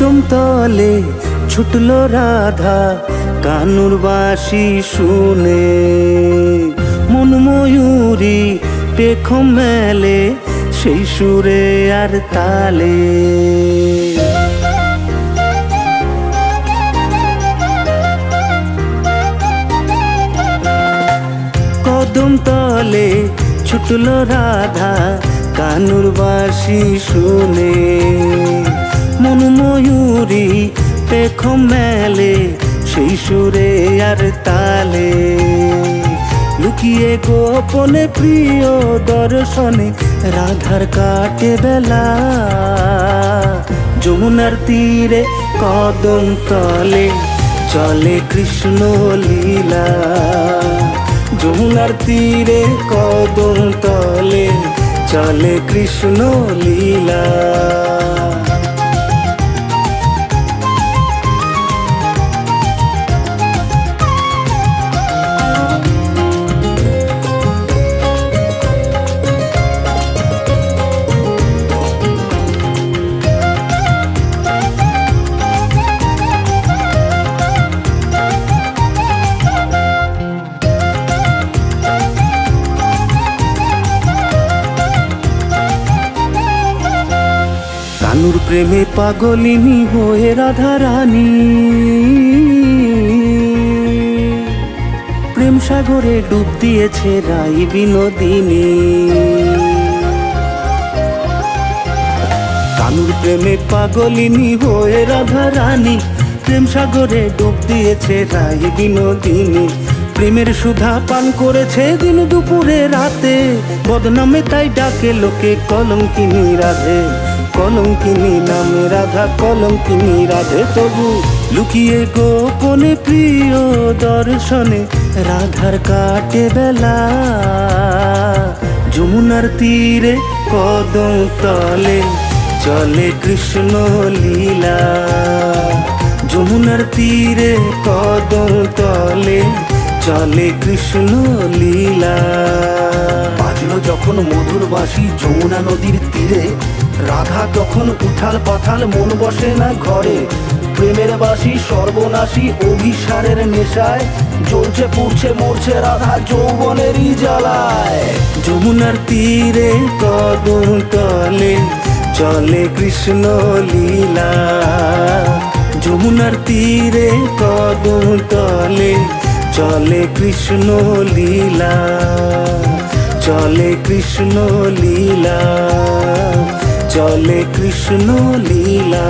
কদম তলে ছুটল রাধা কানুর বাসি শুনে। মন ময়ূরী পেখম মেলে সেই সুরে আর তালে। কদম তলে ছুটল রাধা কানুর বাসি শুনে। সুরে আর তালে। লুকিয়ে গোপনে প্রিয় দর্শনে রাধার কাটে বেলা। যমুনার তীরে কদম তলে চলে কৃষ্ণ লীলা। যমুনার তীরে কদম তলে চলে কৃষ্ণ লীলা। কানুর প্রেমে পাগলিনী হয়ে রাধা রানী প্রেম সাগরে ডুব দিয়েছে রাই বিনোদিনী। কানুর প্রেমে পাগলিনী হয়ে রাধা রানী প্রেম সাগরে ডুব দিয়েছে রাই বিনোদিনী। প্রেমের সুধা পান করেছে দিন দুপুরে রাতে। বদনামে তাই ডাকে লোকে কলঙ্কিনী রাধে। কলঙ্কিনী নামে রাধা কলঙ্কিনী, রাধে তবু লুকিয়ে গোপনে প্রিয় দর্শনে, রাধার কাটে বেলা। যমুনার তীরে কদম তলে চলে কৃষ্ণ লীলা। যমুনার তীরে কদম তলে চলে কৃষ্ণ লীলা। বাজলো যখন মধুর বাসি যমুনা নদীর তীরে। রাধা তখন উঠাল পাথাল, মন বসে না ঘরে। প্রেমের বাসি, সর্বনাশী, অভিসারের নেশায়। জ্বলছে, পুড়ছে, মরছে রাধা যৌবনেরই জ্বালায়। যমুনার তীরে কদম তলে চলে কৃষ্ণ লীলা। যমুনার তীরে কদম তলে চলে কৃষ্ণ লীলা। চলে কৃষ্ণ লীলা চলে কৃষ্ণ লীলা।